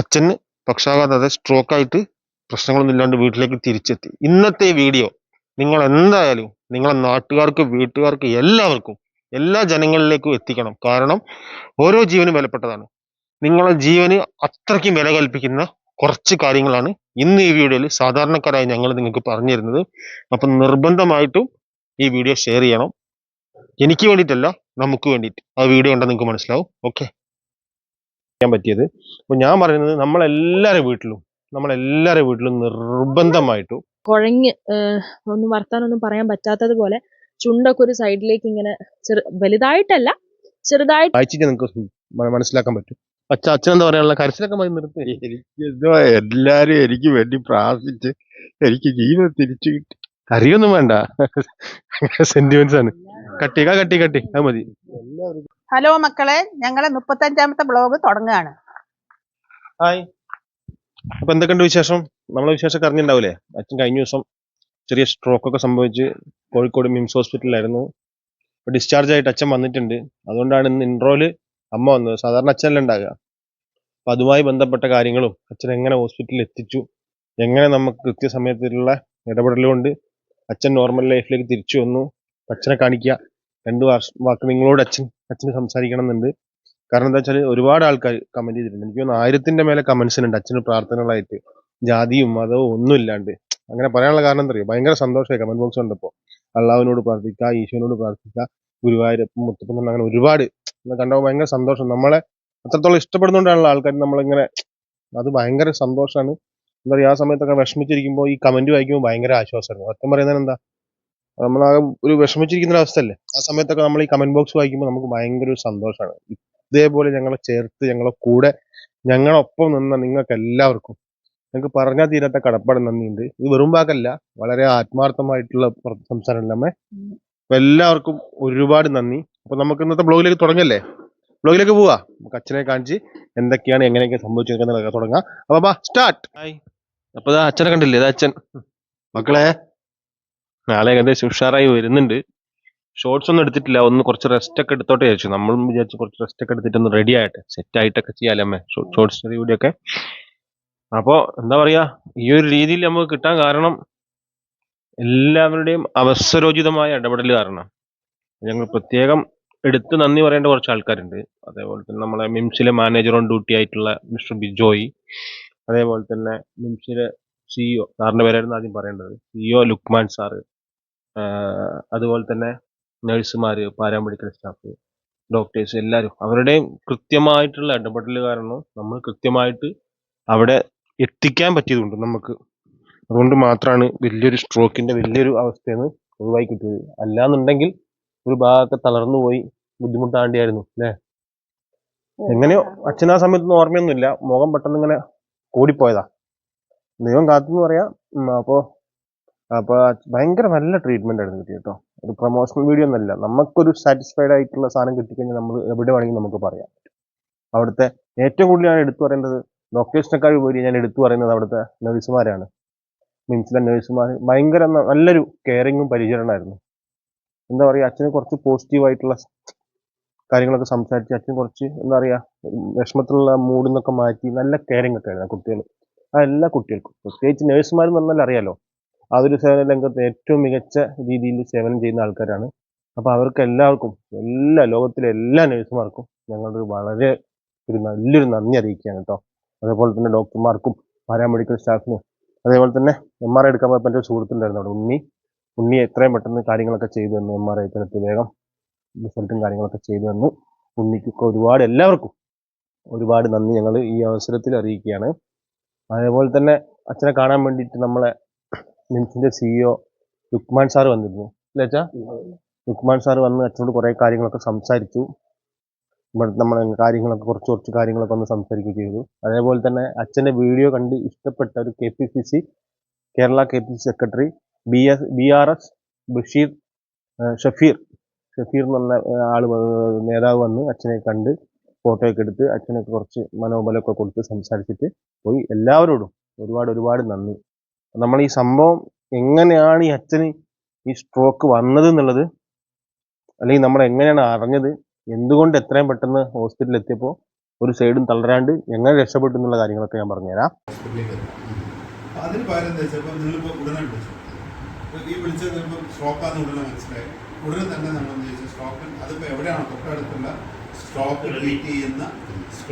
അച്ഛന് പക്ഷാഘാത സ്ട്രോക്ക് ആയിട്ട് പ്രശ്നങ്ങളൊന്നും ഇല്ലാണ്ട് വീട്ടിലേക്ക് തിരിച്ചെത്തി. ഇന്നത്തെ വീഡിയോ നിങ്ങൾ എന്തായാലും നിങ്ങളെ നാട്ടുകാർക്ക് വീട്ടുകാർക്ക് എല്ലാവർക്കും എല്ലാ ജനങ്ങളിലേക്കും എത്തിക്കണം. കാരണം ഓരോ ജീവനും വിലപ്പെട്ടതാണ്. നിങ്ങളെ ജീവന് അത്രയ്ക്കും വില കൽപ്പിക്കുന്ന കുറച്ച് കാര്യങ്ങളാണ് ഇന്ന് ഈ വീഡിയോയിൽ സാധാരണക്കാരായി ഞങ്ങൾ നിങ്ങൾക്ക് പറഞ്ഞു തരുന്നത്. അപ്പം നിർബന്ധമായിട്ടും ഈ വീഡിയോ ഷെയർ ചെയ്യണം. എനിക്ക് വേണ്ടിയിട്ടല്ല നമുക്ക് വേണ്ടിയിട്ട്. ആ വീഡിയോ ഉണ്ടെന്ന് നിങ്ങൾക്ക് മനസ്സിലാവും. ഓക്കെ ചെയ്യാൻ പറ്റിയത്. അപ്പൊ ഞാൻ പറയുന്നത് നമ്മളെല്ലാവരുടെ വീട്ടിലും നമ്മളെല്ലാവരുടെ വീട്ടിലും നിർബന്ധമായിട്ടും കുഴഞ്ഞ് ഒന്നും വർത്താനൊന്നും പറയാൻ പറ്റാത്തത് പോലെ ചുണ്ടൊക്കെ ഒരു സൈഡിലേക്ക് ഇങ്ങനെ ചെറു വലുതായിട്ടല്ല ചെറുതായിട്ട് വായിച്ചിട്ട് നിങ്ങൾക്ക് മനസ്സിലാക്കാൻ പറ്റും. അച്ഛ അച്ഛൻ എന്താ പറയാനുള്ള കരച്ചിലൊക്കെ മതി നിർത്തി. എനിക്ക് എന്തോ എല്ലാരും എനിക്ക് വേണ്ടി പ്രാർത്ഥിച്ച് എനിക്ക് ജീവിതം തിരിച്ചു കിട്ടി. കറിയൊന്നും വേണ്ട. സെന്റിമെന്റ്സ് ആണ്. കട്ടി കട്ടി കട്ടി അത് മതി. ഹലോ മക്കളെ ഞങ്ങളെ മുപ്പത്തഞ്ചാമത്തെ ബ്ലോഗ് തുടങ്ങുകയാണ്. ഹായ്. എന്തൊക്കെയുണ്ട് വിശേഷം? നമ്മളെ വിശേഷം അറിഞ്ഞിട്ടുണ്ടാവൂലേ അച്ഛൻ കഴിഞ്ഞ ദിവസം ചെറിയ സ്ട്രോക്ക് ഒക്കെ സംഭവിച്ച് കോഴിക്കോട് മിംസ് ഹോസ്പിറ്റലിലായിരുന്നു. ഡിസ്ചാർജ് ആയിട്ട് അച്ഛൻ വന്നിട്ടുണ്ട്. അതുകൊണ്ടാണ് ഇന്ന് ഇൻട്രോയിൽ അമ്മ വന്നത്. സാധാരണ അച്ഛനല്ല ഉണ്ടാകുക അപ്പൊ അതുമായി ബന്ധപ്പെട്ട കാര്യങ്ങളും അച്ഛൻ എങ്ങനെ ഹോസ്പിറ്റലിൽ എത്തിച്ചു? എങ്ങനെ നമുക്ക് കൃത്യസമയത്തുള്ള ഇടപെടൽ കൊണ്ട് അച്ഛൻ നോർമൽ ലൈഫിലേക്ക് തിരിച്ചു വന്നു? അച്ഛനെ കാണിക്കുക. രണ്ട് വാക്ക് നിങ്ങളോട് അച്ഛൻ അച്ഛന് സംസാരിക്കണം എന്നുണ്ട് കാരണം എന്താ വെച്ചാൽ ഒരുപാട് ആൾക്കാർ കമന്റ് ചെയ്തിട്ടുണ്ട്. എനിക്ക് തോന്നുന്നു ആയിരത്തിന്റെ മേലെ കമന്റ്സ് ഉണ്ട് അച്ഛന് പ്രാർത്ഥനകളായിട്ട്. ജാതിയും മതവും ഒന്നും ഇല്ലാണ്ട്. അങ്ങനെ പറയാനുള്ള കാരണം എന്താ അറിയോ? ഭയങ്കര സന്തോഷമായി കമന്റ് ബോക്സ് കണ്ടപ്പോൾ അള്ളാവിനോട് പ്രാർത്ഥിക്കുക ഈശോനോട് പ്രാർത്ഥിക്കുക ഗുരുവായൂരപ്പം മുത്തപ്പൻ അങ്ങനെ ഒരുപാട് കണ്ടപ്പോൾ ഭയങ്കര സന്തോഷം. നമ്മളെ അത്രത്തോളം ഇഷ്ടപ്പെടുന്നതുകൊണ്ടാണല്ലോ ആൾക്കാർ നമ്മളിങ്ങനെ അത് ഭയങ്കര സന്തോഷമാണ് എന്താ പറയുക ആ സമയത്തൊക്കെ വിഷമിച്ചിരിക്കുമ്പോൾ ഈ കമന്റ് വായിക്കുമ്പോൾ ഭയങ്കര ആശ്വാസമായിരുന്നു. സത്യം പറയുന്നത് എന്താ നമ്മളാകെ ഒരു വിഷമിച്ചിരിക്കുന്ന ഒരു അവസ്ഥയല്ലേ? ആ സമയത്തൊക്കെ നമ്മൾ ഈ കമന്റ് ബോക്സ് വായിക്കുമ്പോൾ നമുക്ക് ഭയങ്കര ഒരു സന്തോഷമാണ് ഇതേപോലെ ഞങ്ങളെ ചേർത്ത് ഞങ്ങളെ കൂടെ ഞങ്ങളൊപ്പം നിന്ന നിങ്ങൾക്ക് എല്ലാവർക്കും ഞങ്ങൾക്ക് പറഞ്ഞാൽ തീരാത്ത കടപ്പാട് നന്ദിയുണ്ട്. ഇത് വെറും വാക്കല്ല വളരെ ആത്മാർത്ഥമായിട്ടുള്ള സംസാരം നമ്മെ അപ്പൊ എല്ലാവർക്കും ഒരുപാട് നന്ദി. അപ്പൊ നമുക്ക് ഇന്നത്തെ ബ്ലോഗിലേക്ക് തുടങ്ങല്ലേ? ബ്ലോഗിലേക്ക് പോവാ. നമുക്ക് അച്ഛനെ കാണിച്ച് എന്തൊക്കെയാണ് എങ്ങനെയൊക്കെ സംഭവിച്ചിരിക്കുന്നത് തുടങ്ങാം. അപ്പൊ ബാ സ്റ്റാർട്ട്. അപ്പൊ അച്ഛനെ കണ്ടില്ലേ? ഇതാ അച്ഛൻ. മക്കളെ നാളെ ഏകദേശം ഉഷാറായി വരുന്നുണ്ട്. ഷോർട്സ് ഒന്നും എടുത്തിട്ടില്ല. ഒന്ന് കുറച്ച് റെസ്റ്റ് ഒക്കെ എടുത്തോട്ടെ വിചാരിച്ചു. നമ്മളും വിചാരിച്ചു കുറച്ച് റെസ്റ്റ് ഒക്കെ എടുത്തിട്ട് ഒന്ന് റെഡി ആയിട്ട് സെറ്റ് ആയിട്ടൊക്കെ ചെയ്യാലേ അമ്മേ? ഷോർട്സ് കൂടി ഒക്കെ. അപ്പോ എന്താ പറയാ? ഈ ഒരു രീതിയിൽ നമുക്ക് കിട്ടാൻ കാരണം എല്ലാവരുടെയും അവസരോചിതമായ ഇടപെടൽ കാരണം. ഞങ്ങൾ പ്രത്യേകം എടുത്ത് നന്ദി പറയേണ്ട കുറച്ച് ആൾക്കാരുണ്ട്. അതേപോലെ തന്നെ നമ്മളെ മിംസിലെ മാനേജർ ഓൺ ഡ്യൂട്ടി ആയിട്ടുള്ള മിസ്റ്റർ ബിജോയ്. അതേപോലെ തന്നെ മിംസിലെ സിഇഒ സാറിന്റെ പേരായിരുന്നു ആദ്യം പറയേണ്ടത്. CEO Lukman sir. അതുപോലെ തന്നെ നഴ്സുമാർ പാരാമെഡിക്കൽ സ്റ്റാഫ് ഡോക്ടേഴ്സ് എല്ലാവരും അവരുടെയും കൃത്യമായിട്ടുള്ള ഇടപെടൽ കാരണം നമ്മൾ കൃത്യമായിട്ട് അവിടെ എത്തിക്കാൻ പറ്റിയതുണ്ട് നമുക്ക്. അതുകൊണ്ട് മാത്രമാണ് വലിയൊരു സ്ട്രോക്കിന്റെ വലിയൊരു അവസ്ഥയെന്ന് ഒഴിവായി കിട്ടിയത് അല്ലാന്നുണ്ടെങ്കിൽ ഒരു ഭാഗമൊക്കെ തളർന്നു പോയി ബുദ്ധിമുട്ടാണ്ടിയായിരുന്നു അല്ലേ? എങ്ങനെയോ അച്ഛൻ ആ സമയത്തൊന്നും ഓർമ്മയൊന്നുമില്ല. മുഖം പെട്ടെന്ന് ഇങ്ങനെ കൂടിപ്പോയതാ. ദൈവം കാത്തെന്ന് പറയാം. ഉം, അപ്പോ അപ്പൊ ഭയങ്കര നല്ല ട്രീറ്റ്മെന്റ് ആയിരുന്നു കിട്ടിയത് കേട്ടോ ഒരു പ്രൊമോഷണൽ വീഡിയോ ഒന്നല്ല നമുക്കൊരു സാറ്റിസ്ഫൈഡ് ആയിട്ടുള്ള സാധനം കിട്ടിക്കഴിഞ്ഞാൽ നമ്മൾ എവിടെ വേണമെങ്കിൽ നമുക്ക് പറയാം. അവിടുത്തെ ഏറ്റവും കൂടുതൽ ഞാൻ എടുത്തു പറയുന്നത് ഡോക്ടേഴ്സിനെക്കാൾ ഉപരി ഞാൻ എടുത്തു പറയുന്നത് അവിടുത്തെ നഴ്സുമാരാണ് മിംസിലെ നഴ്സുമാർ ഭയങ്കര നല്ലൊരു കെയറിങ്ങും പരിചരണമായിരുന്നു എന്താ പറയുക അച്ഛന് കുറച്ച് പോസിറ്റീവ് ആയിട്ടുള്ള കാര്യങ്ങളൊക്കെ സംസാരിച്ച് അച്ഛൻ കുറച്ച് എന്താ പറയുക വിഷമത്തിലുള്ള മൂഡിൽ നിന്നൊക്കെ മാറ്റി നല്ല കെയറിങ് ഒക്കെ ആയിരുന്നു കുട്ടികൾ ആ എല്ലാ കുട്ടികൾക്കും. പ്രത്യേകിച്ച് നഴ്സുമാർ എന്ന് പറഞ്ഞാൽ അറിയാലോ അതൊരു സേവന രംഗത്ത് ഏറ്റവും മികച്ച രീതിയിൽ സേവനം ചെയ്യുന്ന ആൾക്കാരാണ്. അപ്പോൾ അവർക്ക് എല്ലാവർക്കും എല്ലാ ലോകത്തിലെ എല്ലാ നഴ്സുമാർക്കും ഞങ്ങൾ ഒരു വളരെ ഒരു നല്ലൊരു നന്ദി അറിയിക്കുകയാണ് കേട്ടോ അതേപോലെ തന്നെ ഡോക്ടർമാർക്കും പാരാമെഡിക്കൽ സ്റ്റാഫിനും അതേപോലെ തന്നെ എം ആർ ഐ എടുക്കാൻ പോയപ്പോൾ എന്റെ സുഹൃത്തുണ്ടായിരുന്നു അവിടെ ഉണ്ണി. ഉണ്ണി എത്രയും പെട്ടെന്ന് കാര്യങ്ങളൊക്കെ ചെയ്തു തന്നു എം ആർ ഐ എടുത്ത് വേഗം. റിസൾട്ടും കാര്യങ്ങളൊക്കെ ചെയ്തു തന്നു. ഉണ്ണിക്കൊക്കെ ഒരുപാട് എല്ലാവർക്കും ഒരുപാട് നന്ദി ഞങ്ങൾ ഈ അവസരത്തിൽ അറിയിക്കുകയാണ്. അതേപോലെ തന്നെ അച്ഛനെ കാണാൻ വേണ്ടിയിട്ട് നമ്മളെ മിംസിന്റെ സിഇഒ ലുക്മാൻ സാർ വന്നിരുന്നു. അല്ലേച്ചാ ലുക്മാൻ സാർ വന്ന് അച്ഛനോട് കുറേ കാര്യങ്ങളൊക്കെ സംസാരിച്ചു. നമ്മൾ കാര്യങ്ങളൊക്കെ കുറച്ച് കുറച്ച് കാര്യങ്ങളൊക്കെ ഒന്ന് സംസാരിക്കുകയും ചെയ്തു. അതേപോലെ തന്നെ അച്ഛന്റെ വീഡിയോ കണ്ട് ഇഷ്ടപ്പെട്ട ഒരു K P C C Kerala K P C secretary B S B R S Basheer Shafeer. Shafeer എന്ന് പറഞ്ഞ ആൾ നേതാവ് വന്ന് അച്ഛനെ കണ്ട് ഫോട്ടോ ഒക്കെ എടുത്ത് അച്ഛനൊക്കെ കുറച്ച് മനോബലമൊക്കെ കൊടുത്ത് സംസാരിച്ചിട്ട് പോയി. എല്ലാവരോടും ഒരുപാട് ഒരുപാട് നന്ദി. നമ്മൾ ഈ സംഭവം എങ്ങനെയാണ് ഈ അച്ഛന് ഈ സ്ട്രോക്ക് വന്നത് എന്നുള്ളത് അല്ലെങ്കിൽ നമ്മൾ എങ്ങനെയാണ് അറിഞ്ഞത് എന്തുകൊണ്ട് എത്രയും പെട്ടെന്ന് ഹോസ്പിറ്റലിൽ എത്തിയപ്പോൾ ഒരു സൈഡും തളരാണ്ട് എങ്ങനെ രക്ഷപ്പെട്ടു എന്നുള്ള കാര്യങ്ങളൊക്കെ ഞാൻ പറഞ്ഞുതരാം. അതിന് പകരം ഉടനെ വിളിച്ചു? ഈ വിളിച്ചത് ഇപ്പോൾ സ്റ്റോപ്പാന്ന് ഉടനെ മനസ്സിലായി? ഉടനെ തന്നെ നമ്മൾ എന്ത് ചെയ്തു സ്റ്റോക്ക് അതിപ്പോ എവിടെയാണ്? തൊട്ടടുത്തുള്ള സ്റ്റോക്ക് ട്രീറ്റ് ചെയ്യുന്ന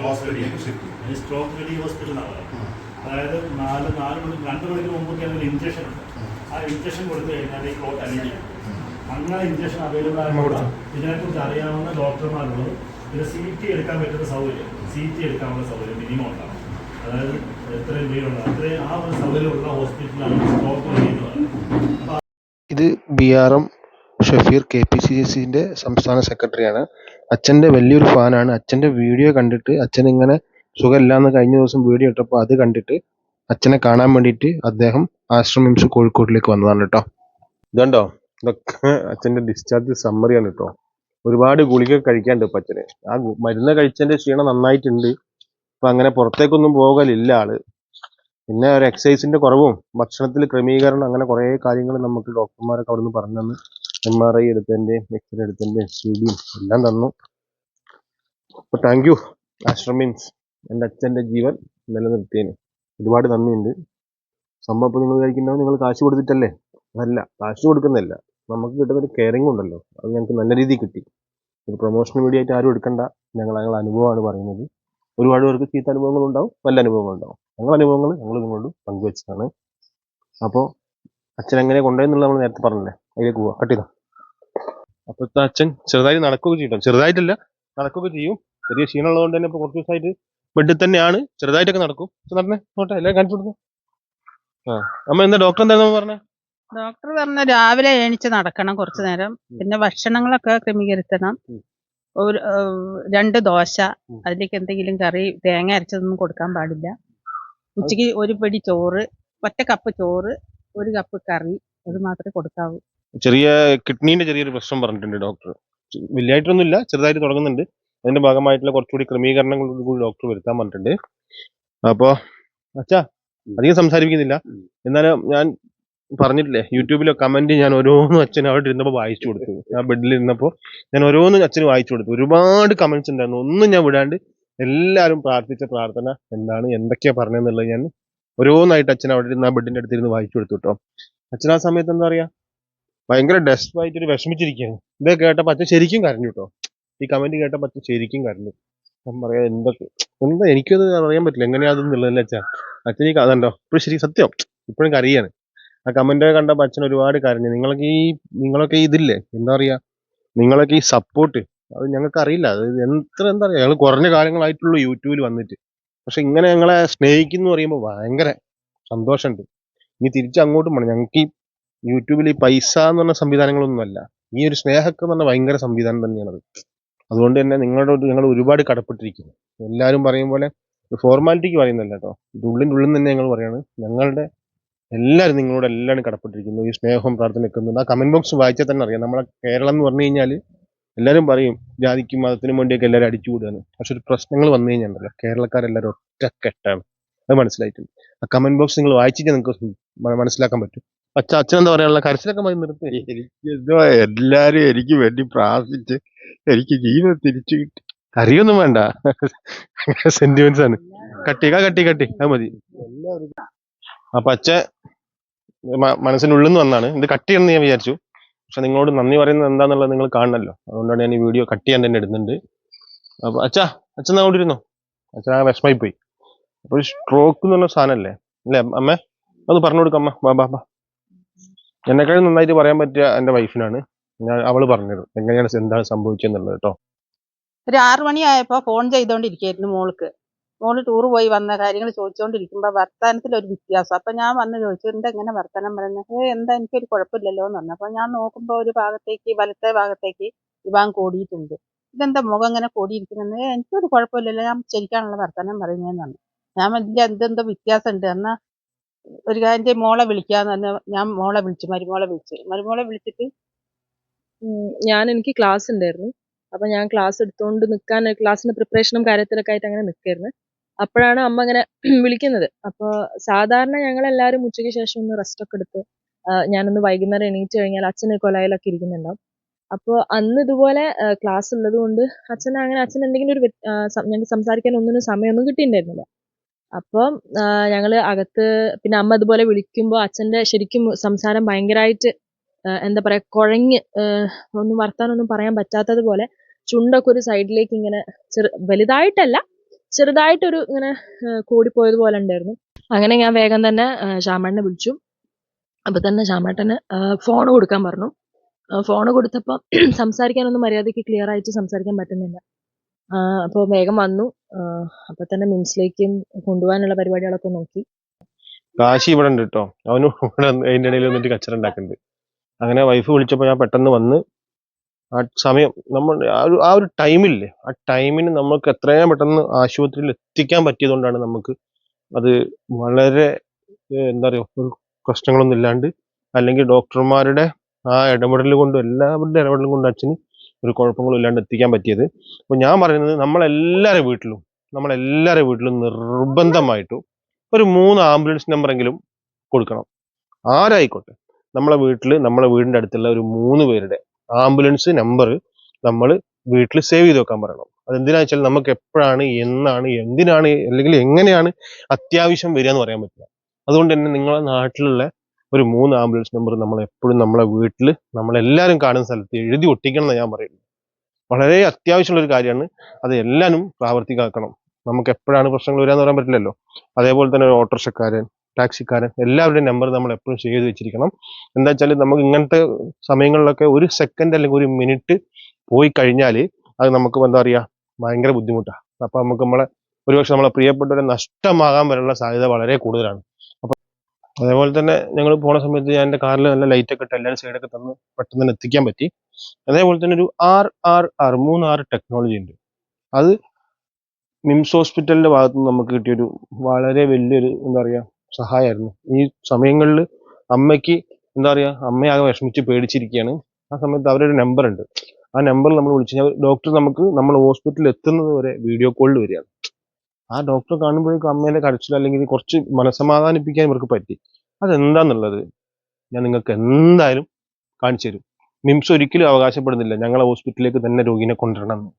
ഹോസ്പിറ്റലിലേക്ക് ഷിഫ്റ്റ് ചെയ്യും. സ്ട്രോക്ക് ഹോസ്പിറ്റലാണ് ഹോസ്പിറ്റൽ എന്നാണ് പറയുന്നത്. അതായത് നാല് നാല് മണി രണ്ട് മണിക്ക് മുമ്പൊക്കെ അതിന് ഇഞ്ചക്ഷൻ ഉണ്ട് ആ ഇഞ്ചക്ഷൻ കൊടുത്തു കഴിഞ്ഞാൽ ഈ ക്ലോട്ട് അലിഞ്ഞു അങ്ങനെ ഇഞ്ചക്ഷൻ അവൈലബിൾ ആയിട്ട് ഇതിനെക്കുറിച്ച് അറിയാവുന്ന ഡോക്ടർമാരുള്ളത് ഇത് സി ടി എടുക്കാൻ പറ്റുന്ന സൗകര്യം സി ടി എടുക്കാനുള്ള സൗകര്യം മിനിമം ഉണ്ടാവും അതായത് എത്രയും വീടുണ്ട് അത്രയും ആ ഒരു സൗകര്യമുള്ള ഹോസ്പിറ്റലാണ് ഡോക്ടർ ചെയ്യുന്നത് ഇത് B R M Shafeer K P C സിന്റെ സംസ്ഥാന സെക്രട്ടറിയാണ് അച്ഛന്റെ വലിയൊരു ഫാനാണ് അച്ഛന്റെ വീഡിയോ കണ്ടിട്ട് അച്ഛൻ ഇങ്ങനെ സുഖമില്ലാന്ന് കഴിഞ്ഞ ദിവസം വീഡിയോ ഇട്ടപ്പോൾ അത് കണ്ടിട്ട് അച്ഛനെ കാണാൻ വേണ്ടിയിട്ട് അദ്ദേഹം ആശ്രമിംസ് കോഴിക്കോട്ടിലേക്ക് വന്നതാണ് കേട്ടോ. ഇതുണ്ടോ? ഇതൊക്കെ അച്ഛന്റെ ഡിസ്ചാർജ് സമ്മറിയാണ് കേട്ടോ. ഒരുപാട് ഗുളിക കഴിക്കാണ്ട് ഇപ്പൊ അച്ഛന്. ആ മരുന്ന് കഴിച്ചതിന്റെ ക്ഷീണം നന്നായിട്ടുണ്ട്. ഇപ്പൊ അങ്ങനെ പുറത്തേക്കൊന്നും പോകലില്ല ആൾ. പിന്നെ ഒരു എക്സസൈസിന്റെ കുറവും ഭക്ഷണത്തിൽ ക്രമീകരണം അങ്ങനെ കുറേ കാര്യങ്ങൾ നമുക്ക് ഡോക്ടർമാരൊക്കെ അവിടെ നിന്ന് പറഞ്ഞു തന്നു എം ആർ ഐ എടുത്തതിന്റെയും എക്സ്റേ എടുത്തതിന്റെയും സി ഡിയും എല്ലാം തന്നു. അപ്പോൾ താങ്ക് യു ആശ്രമിൻസ് എന്റെ അച്ഛന്റെ ജീവൻ നിലനിർത്തിയതിന്. ഒരുപാട് നന്ദിയുണ്ട്. സംഭവം ഇപ്പോൾ നിങ്ങൾ വിചാരിക്കുന്നത് നിങ്ങൾ കാശ് കൊടുത്തിട്ടല്ലേ? അല്ല കാശ് കൊടുക്കുന്നില്ല നമുക്ക് കിട്ടുന്ന ഒരു കെയറിംഗ് ഉണ്ടല്ലോ. അത് ഞങ്ങൾക്ക് നല്ല രീതിയിൽ കിട്ടി. ഒരു പ്രൊമോഷൻ വീഡിയോ ആയിട്ട് ആരും എടുക്കണ്ട. ഞങ്ങൾ ഞങ്ങളുടെ അനുഭവമാണ് പറയുന്നത്. ഒരുപാട് പേർക്ക് ചീത്ത അനുഭവങ്ങൾ ഉണ്ടാവും നല്ല അനുഭവങ്ങൾ ഉണ്ടാവും. ഞങ്ങളുടെ അനുഭവങ്ങൾ ഞങ്ങൾ നിങ്ങളോട് പങ്കുവെച്ചതാണ്. അപ്പോൾ അച്ഛൻ എങ്ങനെ കൊണ്ടുപോയെന്നുള്ള നമ്മൾ നേരത്തെ പറഞ്ഞില്ലേ? അതിലേക്ക് പോവാ. കട്ട് ചെയ്തോ? അപ്പോഴത്തെ അച്ഛൻ ചെറുതായി നടക്കുകയൊക്കെ ചെയ്യും ട്ടോ. ചെറുതായിട്ടല്ല നടക്കുകയൊക്കെ ചെയ്യും. ചെറിയ ക്ഷീണമുള്ളതുകൊണ്ട് തന്നെ ഇപ്പോൾ കുറച്ച് ദിവസമായിട്ട് ബെഡിൽ തന്നെയാണ്. ചെറുതായിട്ടൊക്കെ നടക്കും. നടന്നേ നോട്ടെ എല്ലാം കാണിച്ചു കൊടുക്കും ആ അമ്മ എന്താ ഡോക്ടർ എന്തായിരുന്നു പറഞ്ഞേ? ഡോക്ടർ പറഞ്ഞ രാവിലെ എണീച്ച് നടക്കണം കുറച്ചു നേരം. പിന്നെ ഭക്ഷണങ്ങളൊക്കെ ക്രമീകരിക്കണം. ഒരു രണ്ട് ദോശ. അതിലേക്ക് എന്തെങ്കിലും കറി തേങ്ങ അരച്ചതൊന്നും കൊടുക്കാൻ പാടില്ല. ഉച്ചയ്ക്ക് ഒരു പിടി ചോറ് ഒറ്റ കപ്പ് ചോറ് ഒരു കപ്പ് കറി അത് മാത്രമേ കൊടുക്കാവൂ. ചെറിയ കിഡ്നീന്റെ ചെറിയൊരു പ്രശ്നം പറഞ്ഞിട്ടുണ്ട് ഡോക്ടർ വലിയായിട്ടൊന്നുമില്ല ചെറുതായിട്ട് തുടങ്ങുന്നുണ്ട്. അതിന്റെ ഭാഗമായിട്ടുള്ള കുറച്ചുകൂടി ക്രമീകരണങ്ങൾ കൂടി ഡോക്ടർ വരുത്താൻ പറഞ്ഞിട്ടുണ്ട്. അപ്പോ അച്ഛാ അധികം സംസാരിക്കുന്നില്ല എന്നാലും ഞാൻ പറഞ്ഞിട്ടില്ലേ യൂട്യൂബിലെ കമന്റ് ഞാൻ ഓരോന്ന് അച്ഛൻ അവിടെ ഇരുന്നപ്പോൾ വായിച്ചു കൊടുത്തു. ആ ബെഡിൽ ഇരുന്നപ്പോൾ ഞാൻ ഓരോന്ന് അച്ഛന് വായിച്ചു കൊടുത്തു. ഒരുപാട് കമന്റ്സ് ഉണ്ടായിരുന്നു. ഒന്നും ഞാൻ വിടാണ്ട് എല്ലാവരും പ്രാർത്ഥിച്ച പ്രാർത്ഥന എന്താണ് എന്തൊക്കെയാ പറഞ്ഞതെന്നുള്ളത് ഞാൻ ഓരോന്നായിട്ട് അച്ഛൻ അവിടെ ഇരുന്ന് ആ ബെഡിന്റെ അടുത്തിരുന്ന് വായിച്ചു കൊടുത്തു കേട്ടോ. അച്ഛൻ ആ സമയത്ത് എന്താ പറയാ? ഭയങ്കര ഡെസ്പായിട്ട് ഒരു വിഷമിച്ചിരിക്കുകയാണ്. ഇത് കേട്ടപ്പോൾ അച്ഛൻ ശരിക്കും കരഞ്ഞു കേട്ടോ. ഈ കമന്റ് കേട്ടപ്പോൾ അച്ഛൻ ശരിക്കും കരഞ്ഞു. ഞാൻ പറയാ എന്തൊക്കെ എന്താ എനിക്കത് അറിയാൻ പറ്റില്ല. എങ്ങനെയാ അതെന്നുള്ളതല്ല അച്ഛൻ അച്ഛൻ ഈ അതുണ്ടോ ഇപ്പോഴും ശരി സത്യം. ഇപ്പോഴും കരയാണ്. ആ കമന്റ് കണ്ടപ്പോൾ അച്ഛൻ ഒരുപാട് കരഞ്ഞു. നിങ്ങൾക്ക് ഈ നിങ്ങളൊക്കെ ഇതില്ലേ? എന്താ പറയാ? നിങ്ങളൊക്കെ ഈ സപ്പോർട്ട് അത് ഞങ്ങൾക്ക് അറിയില്ല. അത് എത്ര എന്താ പറയാ? ഞങ്ങൾ കുറഞ്ഞ കാലങ്ങളായിട്ടുള്ളൂ യൂട്യൂബിൽ വന്നിട്ട്. പക്ഷെ ഇങ്ങനെ ഞങ്ങളെ സ്നേഹിക്കുന്നു പറയുമ്പോൾ ഭയങ്കര സന്തോഷമുണ്ട്. ഇനി തിരിച്ചു അങ്ങോട്ടും പോകണം ഞങ്ങൾക്ക് ഈ യൂട്യൂബിൽ ഈ പൈസ എന്ന് പറഞ്ഞ സംവിധാനങ്ങളൊന്നും അല്ല. ഈ ഒരു സ്നേഹമൊക്കെ എന്ന് പറഞ്ഞ ഭയങ്കര സംവിധാനം തന്നെയാണത്. അതുകൊണ്ട് തന്നെ നിങ്ങളോട് ഞങ്ങൾ ഒരുപാട് കടപ്പെട്ടിരിക്കുന്നു. എല്ലാവരും പറയും പോലെ ഫോർമാലിറ്റിക്ക് പറയുന്നില്ല കേട്ടോ. ഉള്ളിന്റെ ഉള്ളിൽ തന്നെ ഞങ്ങൾ പറയാണ്. ഞങ്ങളുടെ എല്ലാവരും നിങ്ങളോട് എല്ലാവരും കടപ്പെട്ടിരിക്കുന്നു. ഈ സ്നേഹവും പ്രാർത്ഥനയൊക്കെ ആ കമന്റ് ബോക്സ് വായിച്ചാൽ തന്നെ അറിയാം. നമ്മളെ കേരളം എന്ന് പറഞ്ഞു കഴിഞ്ഞാൽ എല്ലാവരും പറയും ജാതിക്കും മതത്തിനും വേണ്ടിയൊക്കെ എല്ലാവരും അടിച്ചുകൂടുകയാണ് പക്ഷെ ഒരു പ്രശ്നങ്ങൾ വന്നു കഴിഞ്ഞാൽ കേരളക്കാരെല്ലാവരും ഒറ്റക്കെട്ടാണ് അത് മനസ്സിലായിട്ടുണ്ട് ആ കമന്റ് ബോക്സ് നിങ്ങൾ വായിച്ചിട്ട് നിങ്ങൾക്ക് മനസ്സിലാക്കാൻ പറ്റും. അച്ഛ അച്ഛൻ എന്താ പറയാനുള്ള? കരച്ചിലൊക്കെ മതി നിർത്തി. എനിക്ക് എല്ലാവരും എനിക്ക് വേണ്ടി പ്രാർത്ഥിച്ച് എനിക്ക് ജീവൻ തിരിച്ചു കിട്ടി. കറിയൊന്നും വേണ്ട. സെന്റിമെന്റ്സ് ആണ്. കട്ടി ആ കട്ടി കട്ടി അത് മതി. അപ്പൊ അച്ഛ മനസ്സിനുള്ളിൽ നിന്ന് വന്നാണ്. ഇത് കട്ട് ചെയ്യണമെന്ന് ഞാൻ വിചാരിച്ചു. പക്ഷെ നിങ്ങളോട് നന്ദി പറയുന്നത് എന്താന്നുള്ളത് നിങ്ങൾ കാണണല്ലോ. അതുകൊണ്ടാണ് ഞാൻ ഈ വീഡിയോ കട്ട് ചെയ്യാൻ തന്നെ ഇടുന്നുണ്ട്. അപ്പൊ അച്ഛാ അച്ഛൻ അങ്ങോട്ട് ഇരുന്നോ അച്ഛൻ ആ വിഷമായി പോയി. അപ്പൊ സ്ട്രോക്ക് എന്ന് പറഞ്ഞ സാധനമല്ലേ അല്ലേ അമ്മേ? അത് പറഞ്ഞു കൊടുക്കാം അമ്മ. ബാ ബാ ബാ എന്നെക്കാളും നന്നായിട്ട് പറയാൻ പറ്റിയ എന്റെ വൈഫിനാണ് ഞാൻ അവൾ പറഞ്ഞത്. എങ്ങനെയാണ് എന്താണ് സംഭവിച്ചെന്നുള്ളത് കേട്ടോ ഒരു ആറു മണിയായപ്പോ ഫോൺ ചെയ്തോണ്ടിരിക്കായിരുന്നു മോൾക്ക്. മോൾ ടൂർ പോയി വന്ന കാര്യങ്ങൾ ചോദിച്ചോണ്ടിരിക്കുമ്പോ വർത്താനത്തിൽ ഒരു വ്യത്യാസം. അപ്പൊ ഞാൻ വന്ന് ചോദിച്ചു എന്താ ഇങ്ങനെ വർത്താനം പറയുന്നത് ഏ എന്താ എനിക്കൊരു കുഴപ്പമില്ലല്ലോ എന്ന് പറഞ്ഞു. അപ്പൊ ഞാൻ നോക്കുമ്പോ ഒരു ഭാഗത്തേക്ക് വലത്തെ ഭാഗത്തേക്ക് ഇവാൻ കൂടിയിട്ടുണ്ട്. ഇതെന്താ മുഖം ഇങ്ങനെ കൂടിയിരിക്കുന്നത്? എനിക്കൊരു കുഴപ്പമില്ലല്ലോ. ഞാൻ ശരിക്കാണല്ലോ വർത്താനം പറയുന്നതെന്ന് പറഞ്ഞു. ഞാൻ വലിയ എന്തെന്തോ വ്യത്യാസം ഉണ്ട് എന്നാ ഒരു കാര്യം മോളെ വിളിക്കാന്ന് പറഞ്ഞു ഞാൻ മോളെ വിളിച്ചു മരുമോളെ വിളിച്ചു. മരുമോളെ വിളിച്ചിട്ട് ഞാൻ എനിക്ക് ക്ലാസ് ഉണ്ടായിരുന്നു അപ്പൊ ഞാൻ ക്ലാസ് എടുത്തുകൊണ്ട് നിൽക്കാൻ ക്ലാസ്സിന്റെ പ്രിപ്പറേഷനും കാര്യത്തിലൊക്കെ ആയിട്ട് അങ്ങനെ നിൽക്കായിരുന്നു അപ്പോഴാണ് അമ്മ ഇങ്ങനെ വിളിക്കുന്നത്. അപ്പോൾ സാധാരണ ഞങ്ങൾ എല്ലാവരും ഉച്ചയ്ക്ക് ശേഷം ഒന്ന് റെസ്റ്റ് ഒക്കെ എടുത്ത് ഞാനൊന്ന് വൈകുന്നേരം എണീറ്റ് കഴിഞ്ഞാൽ അച്ഛന് കൊലയിലൊക്കെ ഇരിക്കുന്നുണ്ടാവും. അപ്പോൾ അന്ന് ഇതുപോലെ ക്ലാസ് ഉള്ളത് കൊണ്ട് അച്ഛൻ അങ്ങനെ അച്ഛൻ എന്തെങ്കിലും ഒരു ഞങ്ങൾക്ക് സംസാരിക്കാൻ ഒന്നിനും സമയമൊന്നും കിട്ടിയിട്ടുണ്ടായിരുന്നില്ല. അപ്പം ഞങ്ങൾ അകത്ത് പിന്നെ അമ്മ ഇതുപോലെ വിളിക്കുമ്പോൾ അച്ഛന്റെ ശരിക്കും സംസാരം ഭയങ്കരമായിട്ട് എന്താ പറയുക കുഴഞ്ഞ് ഒന്നും വർത്താനൊന്നും പറയാൻ പറ്റാത്തതുപോലെ ചുണ്ടൊക്കെ ഒരു സൈഡിലേക്ക് ഇങ്ങനെ ചെറു വലുതായിട്ടല്ല ചെറുതായിട്ടൊരു ഇങ്ങനെ കൂടിപ്പോയതുപോലെ ഉണ്ടായിരുന്നു. അങ്ങനെ ഞാൻ വേഗം തന്നെ ശ്യാമേട്ടനെ വിളിച്ചു. അപ്പൊ തന്നെ ശ്യാമേട്ടന് ഫോൺ കൊടുക്കാൻ പറഞ്ഞു. ഫോൺ കൊടുത്തപ്പോൾ സംസാരിക്കാനൊന്നും മര്യാദയ്ക്ക് ക്ലിയർ ആയിട്ട് സംസാരിക്കാൻ പറ്റുന്നില്ല. അപ്പോൾ വേഗം വന്നു. അപ്പൊ തന്നെ മിംസിലേക്കും കൊണ്ടുപോകാനുള്ള പരിപാടികളൊക്കെ നോക്കി. കാശി ഇവിടെ ഉണ്ട് കേട്ടോ അവനും ഇവിടെ ഇടയിൽ വന്നിട്ട് കച്ചറ ഉണ്ടാക്കുന്നുണ്ട് അങ്ങനെ വൈഫ് വിളിച്ചപ്പോൾ ഞാൻ പെട്ടെന്ന് വന്ന് ആ സമയം നമ്മൾ ആ ഒരു ആ ഒരു ടൈമില്ലേ ആ ടൈമിന് നമുക്ക് എത്രയും പെട്ടെന്ന് ആശുപത്രിയിൽ എത്തിക്കാൻ പറ്റിയതുകൊണ്ടാണ് നമുക്ക് അത് വളരെ എന്താ പറയുക ഒരു പ്രശ്നങ്ങളൊന്നും ഇല്ലാണ്ട് അല്ലെങ്കിൽ ഡോക്ടർമാരുടെ ആ ഇടപെടൽ കൊണ്ടും എല്ലാവരുടെ ഇടപെടൽ കൊണ്ടും അച്ഛന് ഒരു കുഴപ്പങ്ങളും ഇല്ലാണ്ട് എത്തിക്കാൻ പറ്റിയത്. അപ്പോൾ ഞാൻ പറയുന്നത് നമ്മളെല്ലാവരുടെ വീട്ടിലും നമ്മളെല്ലാവരുടെ വീട്ടിലും നിർബന്ധമായിട്ടും ഒരു മൂന്ന് ആംബുലൻസ് നമ്പറെങ്കിലും കൊടുക്കണം. ആരായിക്കോട്ടെ? നമ്മളെ വീട്ടിൽ നമ്മളെ വീടിന്റെ അടുത്തുള്ള ഒരു മൂന്ന് പേരുടെ ആംബുലൻസ് നമ്പർ നമ്മൾ വീട്ടിൽ സേവ് ചെയ്ത് വെക്കാൻ പറയണം. അതെന്തിനാ വെച്ചാൽ നമുക്ക് എപ്പോഴാണ് എന്നാണ് എന്തിനാണ് അല്ലെങ്കിൽ എങ്ങനെയാണ് അത്യാവശ്യം വരിക എന്ന് പറയാൻ പറ്റില്ല. അതുകൊണ്ട് തന്നെ നിങ്ങളെ നാട്ടിലുള്ള ഒരു മൂന്ന് ആംബുലൻസ് നമ്പർ നമ്മൾ എപ്പോഴും നമ്മളെ വീട്ടിൽ നമ്മളെല്ലാവരും കാണുന്ന സ്ഥലത്ത് എഴുതി ഒട്ടിക്കണം എന്ന് ഞാൻ പറയുന്നു വളരെ അത്യാവശ്യമുള്ള ഒരു കാര്യമാണ്. അത് എല്ലാവരും പ്രാവർത്തികമാക്കണം. നമുക്ക് എപ്പോഴാണ് പ്രശ്നങ്ങൾ വരാന്ന് പറയാൻ പറ്റില്ലല്ലോ. അതേപോലെ തന്നെ ഒരു ഓട്ടോറിക്ഷക്കാരൻ ടാക്സിക്കാരൻ എല്ലാവരുടെയും നമ്പർ നമ്മൾ എപ്പോഴും സേവ് ചെയ്ത് വെച്ചിരിക്കണം. എന്താ വെച്ചാൽ നമുക്ക് ഇങ്ങനത്തെ സമയങ്ങളിലൊക്കെ ഒരു സെക്കൻഡ് അല്ലെങ്കിൽ ഒരു മിനിറ്റ് പോയി കഴിഞ്ഞാൽ അത് നമുക്ക് എന്താ പറയുക ഭയങ്കര ബുദ്ധിമുട്ടാണ് അപ്പം നമുക്ക് നമ്മളെ ഒരുപക്ഷെ നമ്മളെ പ്രിയപ്പെട്ടവരെ നഷ്ടമാകാൻ വരെയുള്ള സാധ്യത വളരെ കൂടുതലാണ്. അപ്പം അതേപോലെ തന്നെ ഞങ്ങൾ പോണ സമയത്ത് ഞാൻ എന്റെ കാറിൽ നല്ല ലൈറ്റ് ഒക്കെ ഇട്ട് എല്ലാവരും സൈഡൊക്കെ തന്ന് പെട്ടെന്ന് തന്നെ എത്തിക്കാൻ പറ്റി. അതേപോലെ തന്നെ ഒരു ആർ ആർ ആർ മൂന്ന് ആർ ടെക്നോളജി ഉണ്ട്. അത് മിംസ് ഹോസ്പിറ്റലിന്റെ ഭാഗത്തുനിന്ന് നമുക്ക് കിട്ടിയൊരു വളരെ വലിയൊരു എന്താ പറയുക സഹായമായിരുന്നു ഈ സമയങ്ങളിൽ അമ്മയ്ക്ക് എന്താ പറയുക അമ്മയാകെ വിഷമിച്ച് പേടിച്ചിരിക്കുകയാണ്. ആ സമയത്ത് അവരൊരു നമ്പർ ഉണ്ട് ആ നമ്പറിൽ നമ്മൾ വിളിച്ചു കഴിഞ്ഞാൽ ഡോക്ടർ നമുക്ക് നമ്മൾ ഹോസ്പിറ്റലിൽ എത്തുന്നത് വരെ വീഡിയോ കോളിൽ വരികയാണ്. ആ ഡോക്ടർ കാണുമ്പോഴേക്കും അമ്മേന്റെ കരച്ചിൽ അല്ലെങ്കിൽ കുറച്ച് മനസമാധാനിപ്പിക്കാൻ ഇവർക്ക് പറ്റി. അതെന്താന്നുള്ളത് ഞാൻ നിങ്ങൾക്ക് എന്തായാലും കാണിച്ചു തരും. മിംസ് ഒരിക്കലും അവകാശപ്പെടുന്നില്ല ഞങ്ങളെ ഹോസ്പിറ്റലിലേക്ക് തന്നെ രോഗിനെ കൊണ്ടുവരണം എന്ന്.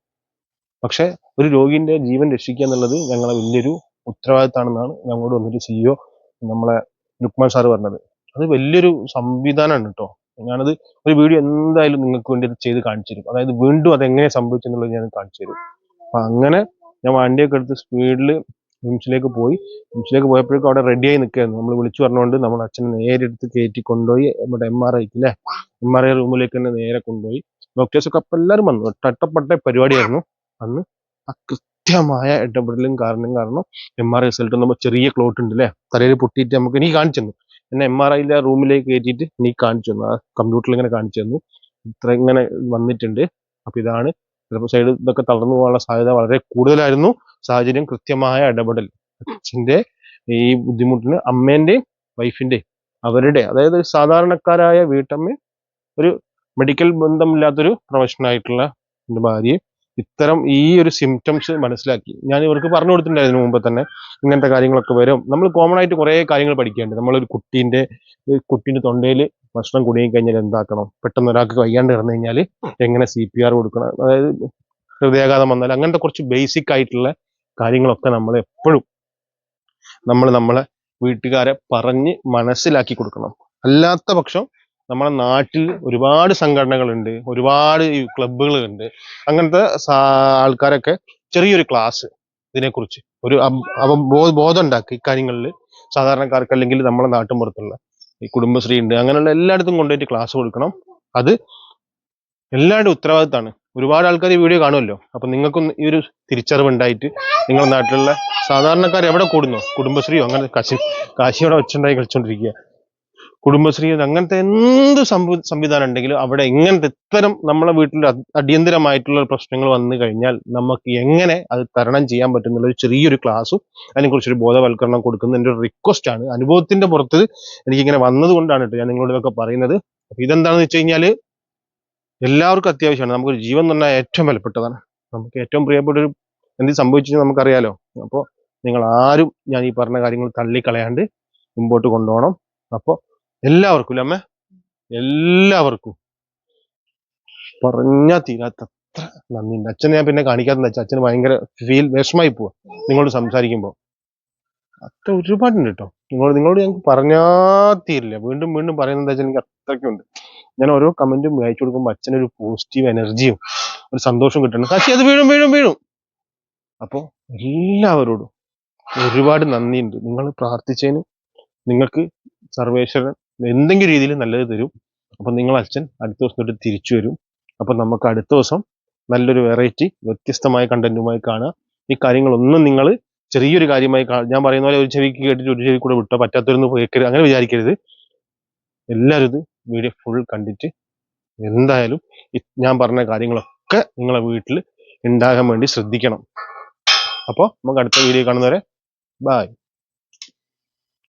പക്ഷെ ഒരു രോഗിന്റെ ജീവൻ രക്ഷിക്കുക എന്നുള്ളത് ഞങ്ങളെ വലിയൊരു ഉത്തരവാദിത്തമാണെന്നാണ് ഞങ്ങളോട് വന്നിട്ട് സിഇഒ നമ്മളെ ലുക്മാൻ സാറ് പറഞ്ഞത്. അത് വലിയൊരു സംവിധാനമാണ് കേട്ടോ ഞാനത് ഒരു വീഡിയോ എന്തായാലും നിങ്ങൾക്ക് വേണ്ടി ചെയ്ത് കാണിച്ചു തരും അതായത് വീണ്ടും അതെങ്ങനെ സംഭവിച്ചെന്നുള്ളത് ഞാൻ കാണിച്ചു തരും അപ്പൊ അങ്ങനെ ഞാൻ വണ്ടിയൊക്കെ എടുത്ത് സ്പീഡിൽ മിംസിലേക്ക് പോയി. മിംസിലേക്ക് പോയപ്പോഴേക്കും അവിടെ റെഡിയായി നിൽക്കുകയായിരുന്നു. നമ്മൾ വിളിച്ചു പറഞ്ഞുകൊണ്ട് നമ്മൾ അച്ഛനെ നേരെ എടുത്ത് കയറ്റി കൊണ്ടുപോയി. നമ്മുടെ എം ആർ ഐക്ക് അല്ലേ എം ആർ ഐ റൂമിലേക്ക് തന്നെ നേരെ കൊണ്ടുപോയി. ഡോക്ടേഴ്സൊക്കെ അപ്പം എല്ലാവരും വന്നു. തട്ടപ്പെട്ട പരിപാടിയായിരുന്നു. അന്ന് ആ കൃത്യമായ ഇടപെടലും കാരണം കാരണം എം ആർ ഐ റിസൾട്ട് നമ്മൾ ചെറിയ ക്ലോട്ട് ഉണ്ട് അല്ലേ തലയിൽ പൊട്ടിയിട്ട് നമുക്ക് നീ കാണിച്ചു തന്നു. എന്നെ എം ആർ ഐയിലെ റൂമിലേക്ക് കയറ്റിയിട്ട് നീ കാണിച്ചു തന്നു. ആ കമ്പ്യൂട്ടറിൽ ഇങ്ങനെ കാണിച്ചു തന്നു. ഇത്ര ഇങ്ങനെ വന്നിട്ടുണ്ട്. അപ്പൊ ഇതാണ്. ചിലപ്പോൾ സൈഡ് ഇതൊക്കെ തളർന്നു പോകാനുള്ള സാധ്യത വളരെ കൂടുതലായിരുന്നു. സാഹചര്യം കൃത്യമായ ഇടപെടൽ. അച്ഛന്റെ ഈ ബുദ്ധിമുട്ടിന് അമ്മേന്റെയും വൈഫിന്റെയും അവരുടെ അതായത് സാധാരണക്കാരായ വീട്ടമ്മ ഒരു മെഡിക്കൽ ബന്ധമില്ലാത്തൊരു പ്രൊഫഷണൽ ആയിട്ടുള്ള എന്റെ ഭാര്യയും ഇത്തരം ഈ ഒരു സിംറ്റംസ് മനസ്സിലാക്കി. ഞാൻ ഇവർക്ക് പറഞ്ഞു കൊടുത്തിട്ടുണ്ടായിരുന്നു മുമ്പ് തന്നെ ഇങ്ങനത്തെ കാര്യങ്ങളൊക്കെ വരും. നമ്മൾ കോമൺ ആയിട്ട് കുറേ കാര്യങ്ങൾ പഠിക്കേണ്ടത്. നമ്മളൊരു കുട്ടീന്റെ കുട്ടീന്റെ തൊണ്ടയിൽ ഭക്ഷണം കുടുങ്ങി കഴിഞ്ഞാൽ എന്താക്കണം? പെട്ടെന്ന് ഒരാൾക്ക് വയ്യാണ്ട് കിടന്നു കഴിഞ്ഞാൽ എങ്ങനെ സി പി ആർ കൊടുക്കണം? അതായത് ഹൃദയാഘാതം വന്നാൽ അങ്ങനത്തെ കുറച്ച് ബേസിക് ആയിട്ടുള്ള കാര്യങ്ങളൊക്കെ നമ്മൾ എപ്പോഴും നമ്മൾ നമ്മളെ വീട്ടുകാരെ പറഞ്ഞ് മനസ്സിലാക്കി കൊടുക്കണം. അല്ലാത്ത പക്ഷം നമ്മുടെ നാട്ടിൽ ഒരുപാട് സംഘടനകളുണ്ട് ഒരുപാട് ക്ലബ്ബുകളുണ്ട്. അങ്ങനത്തെ ആൾക്കാരൊക്കെ ചെറിയൊരു ക്ലാസ് ഇതിനെക്കുറിച്ച് ഒരു ബോധം ഉണ്ടാക്കി ഇക്കാര്യങ്ങളിൽ സാധാരണക്കാർക്ക് അല്ലെങ്കിൽ നമ്മുടെ നാട്ടിൻപുറത്തുള്ള ഈ കുടുംബശ്രീ ഉണ്ട് അങ്ങനെയുള്ള എല്ലായിടത്തും കൊണ്ടുപോയിട്ട് ക്ലാസ് കൊടുക്കണം. അത് എല്ലാവരുടെ ഉത്തരവാദിത്തമാണ്. ഒരുപാട് ആൾക്കാർ ഈ വീഡിയോ കാണുമല്ലോ. അപ്പൊ നിങ്ങൾക്കും ഈ ഒരു തിരിച്ചറിവ് ഉണ്ടായിട്ട് നിങ്ങളുടെ നാട്ടിലുള്ള സാധാരണക്കാർ എവിടെ കൂടുന്നു? കുടുംബശ്രീയോ? അങ്ങനെ കാശി കാശിയോടെ വെച്ചുണ്ടായി കളിച്ചോണ്ടിരിക്കുക. കുടുംബശ്രീ അങ്ങനത്തെ എന്ത് സംവി സംവിധാനം ഉണ്ടെങ്കിലും അവിടെ എങ്ങനത്തെ ഇത്തരം നമ്മളെ വീട്ടിൽ അടിയന്തരമായിട്ടുള്ള പ്രശ്നങ്ങൾ വന്നു കഴിഞ്ഞാൽ നമുക്ക് എങ്ങനെ അത് തരണം ചെയ്യാൻ പറ്റുന്നുള്ള ഒരു ചെറിയൊരു ക്ലാസ്സും അതിനെക്കുറിച്ചൊരു ബോധവൽക്കരണം കൊടുക്കുന്ന എന്റെ ഒരു റിക്വസ്റ്റ് ആണ്. അനുഭവത്തിന്റെ പുറത്ത് എനിക്കിങ്ങനെ വന്നത് കൊണ്ടാണ് കേട്ടോ ഞാൻ നിങ്ങളോട് ഇതൊക്കെ പറയുന്നത്. അപ്പൊ ഇതെന്താണെന്ന് വെച്ച് കഴിഞ്ഞാൽ എല്ലാവർക്കും അത്യാവശ്യമാണ്. നമുക്കൊരു ജീവൻ എന്ന് പറഞ്ഞാൽ ഏറ്റവും വിലപ്പെട്ടതാണ്. നമുക്ക് ഏറ്റവും പ്രിയപ്പെട്ട ഒരു എന്ത് സംഭവിച്ചു നമുക്കറിയാലോ. അപ്പോൾ നിങ്ങൾ ആരും ഞാൻ ഈ പറഞ്ഞ കാര്യങ്ങൾ തള്ളിക്കളയാണ്ട് മുമ്പോട്ട് കൊണ്ടുപോകണം. അപ്പോൾ എല്ലാവർക്കും ഇല്ല അമ്മേ? എല്ലാവർക്കും. പറഞ്ഞാൽ തീരാത്ത അത്ര നന്ദിയുണ്ട്. അച്ഛനെ ഞാൻ പിന്നെ കാണിക്കാത്തത് അച്ഛൻ അച്ഛന് ഭയങ്കര ഫീൽ വിഷമായി പോവാ. നിങ്ങളോട് സംസാരിക്കുമ്പോൾ അത്ര ഒരുപാടുണ്ട് കേട്ടോ നിങ്ങളോട് നിങ്ങളോട് ഞങ്ങൾക്ക് പറഞ്ഞാ തീരില്ല. വീണ്ടും വീണ്ടും പറയുന്നത് വെച്ചാൽ എനിക്ക് അത്രയ്ക്കുണ്ട്. ഞാൻ ഓരോ കമന്റും അയച്ചു കൊടുക്കുമ്പോൾ അച്ഛനൊരു പോസിറ്റീവ് എനർജിയും ഒരു സന്തോഷം കിട്ടണം. അച്ഛൻ അത് വീഴും വീഴും വീഴും. അപ്പോ എല്ലാവരോടും ഒരുപാട് നന്ദിയുണ്ട്. നിങ്ങൾ പ്രാർത്ഥിച്ചതിന് നിങ്ങൾക്ക് സർവേശ്വരൻ എന്തെങ്കിലും രീതിയിൽ നല്ലത് തരും. അപ്പം നിങ്ങൾ അച്ഛൻ അടുത്ത ദിവസം തൊട്ട് തിരിച്ചു വരും. അപ്പം നമുക്ക് അടുത്ത ദിവസം നല്ലൊരു വെറൈറ്റി വ്യത്യസ്തമായ കണ്ടന്റുമായി കാണാം ഈ കാര്യങ്ങളൊന്നും നിങ്ങൾ ചെറിയൊരു കാര്യമായി ഞാൻ പറയുന്ന പോലെ ഒരു ചെവിക്ക് കേട്ടിട്ട് ഒരു ചെവി കൂടെ വിട്ടോ പറ്റാത്തൊരു കേൾക്കരുത് അങ്ങനെ വിചാരിക്കരുത്. എല്ലാവരും ഇത് വീഡിയോ ഫുൾ കണ്ടിട്ട് എന്തായാലും ഞാൻ പറഞ്ഞ കാര്യങ്ങളൊക്കെ നിങ്ങളെ വീട്ടിൽ ഉണ്ടാകാൻ വേണ്ടി ശ്രദ്ധിക്കണം. അപ്പോൾ നമുക്ക് അടുത്ത വീഡിയോ കാണുന്നവരെ ബായ്